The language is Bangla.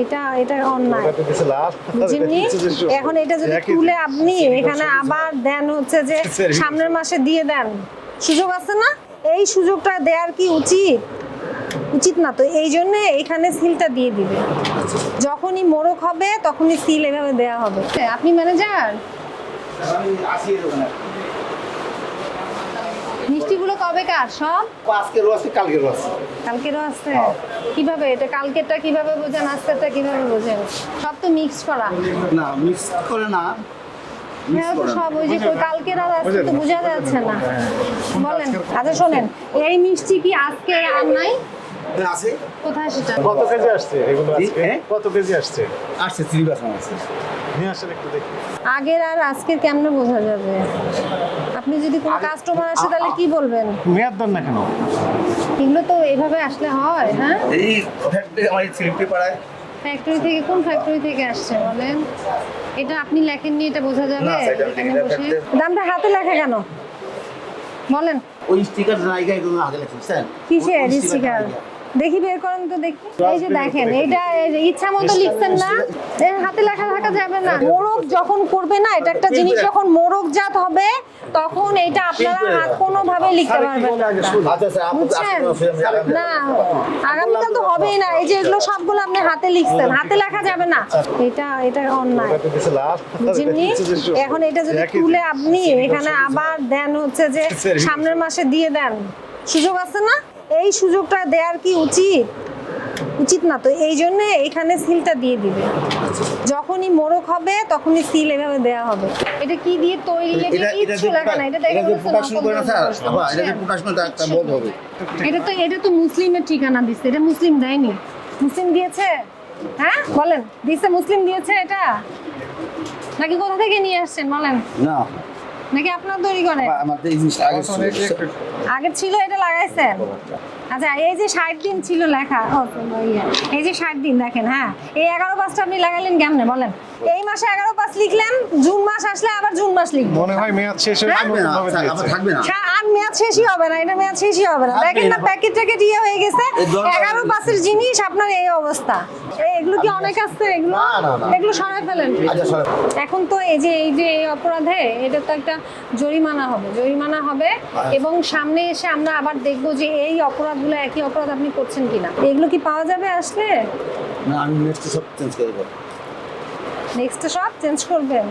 এটা এটা অন্যায়। এটা তো দিছে লাস্ট যেমনি এখন এটা যদি তুলে আপনি এখানে আবার দেন হচ্ছে যে সামনের মাসে দিয়ে দেন। সুযোগ আছে না? এই সুযোগটা দেওয়ার কি উচিত? উচিত না তো। এই জন্য এখানে সিলটা দিয়ে দিবে। যখনই মোড়ক হবে তখনই সিল এভাবে দেওয়া হবে। আপনি ম্যানেজার? আমি আসি এর ওখানে মিষ্টিগুলো কবে কার সব আজকেরও আছে কালকেরও আছে? কালকেরও আছে কীভাবে? এটা কালকেরটা কীভাবে বোঝেন আজকেরটা কীভাবে বোঝেন? সব তো মিক্স করা। না মিক্স করে না। হ্যাঁ সব ওই যে কালকের আর আজকে তো বোঝা যাচ্ছে না। বলেন। আচ্ছা শোনেন। এই মিষ্টি কি আজকে আর নাই? হ্যাঁ, আছে? কোথায় সেটা? কত কেজি আসছে এগুলো আজকে? হ্যাঁ? কত কেজি আসছে? আসছে থ্রি পার্সেন্ট আছে। নিয়ে আসেন একটু দেখি। আগের আর আজকের কেমনে বোঝা যাবে? আপনি যদি কোনো কাস্টমার আসে তাহলে কি বলবেন? মেয়াদ দেন না কেন? এগুলো তো এভাবে আসলে হয় হ্যাঁ? এই ফ্যাক্টরি আমার স্লিপটি পাড়ায়। ফ্যাক্টরি থেকে কোন ফ্যাক্টরি থেকে আসছে বলেন? এটা আপনি লেখেননি এটা বোঝা যাবে? না, এটা বসে। factory- দামটা হাতে লেখা কেন? বলেন। ওই স্টিকার জায়গা এগুলো হাতে লাগছে বুঝছেন? কিসের স্টিকার। দেখি বের করেন তো দেখি। এই যে দেখেন এটা ইচ্ছা মতো লিখছেন না। এর হাতে লেখা থাকা যাবে না। মোরগ যখন করবে না এটা একটা জিনিস যখন মোরগ জাত হবে তখন এটা আপনারা হাত কোনো ভাবে লিখতে পারবেন না। আচ্ছা না। আগামীকাল তো হবেই না। এই যে এগুলো সবগুলো আপনি হাতে লিখছেন হাতে লেখা যাবে না। এটা এটা অন্যায়। যেমনি এখন এটা যদি তুলে আপনি এখানে আবার দেন হচ্ছে যে সামনের মাসে দিয়ে দেন। সুযোগ আছে না? এই সুযোগটা দেওয়ার কি উচিত? উচিত না তো এই জন্য এখানে সিলটা দিয়ে দিবে। যখনই মোরক হবে তখনই সিল এভাবে দেওয়া হবে। এটা কি দিয়ে তৈরি? লেখে এটা না এটা দেখে এটা প্রকাশন করে না স্যার বাবা এটা একটা বলতে হবে। এটা তো এটা তো মুসলিমের ঠিকানা দিচ্ছে এটা মুসলিম দেয়নি। মুসলিম দিয়েছে? হ্যাঁ? বলেন দিচ্ছে মুসলিম দিয়েছে এটা? নাকি কোথা থেকে নিয়ে আসছেন বলেন? না। নাকি আপনার তৈরি করে? আমার তো এই জিনিসটা আগে। আগে ছিল এটা লাগাইছেন? আচ্ছা এই যে ষাট দিন ছিল লেখা ও, ইয়ে, এই যে ষাট দিন দেখেন হ্যাঁ এই এগারো পাঁচটা আপনি লাগাইলেন কেমনে বলেন? এই মাসে এগারো পাঁচ লিখলেন জুন মাস আসলে আবার জুন মাস লিখবেন। মনে হয় মেয়াদ শেষ হয়ে? থাকবে না। আর মেয়াদ শেষই হবে না এটা মেয়াদ শেষই হবে না। দেখেন না। প্যাকেট ট্যাকেট ইয়ে হয়ে গেছে। এগারো পাঁচের জিনিস আপনার এই অবস্থা। এই এগুলো কি অনেক আছে? এগুলো? না, না, না। এগুলো সরাই ফেলেন। আচ্ছা এখন তো এই যে এই যে এই অপরাধে এটা তো একটা জরিমানা হবে। জরিমানা হবে এবং সামনে এসে আমরা আবার দেখব যে এই অপরাধগুলো একই অপরাধ আপনি করছেন কিনা। এগুলো কি পাওয়া যাবে আসলে? না আমি নেক্সট সব চেঞ্জ করব নেক্সট সব চেঞ্জ করবেন?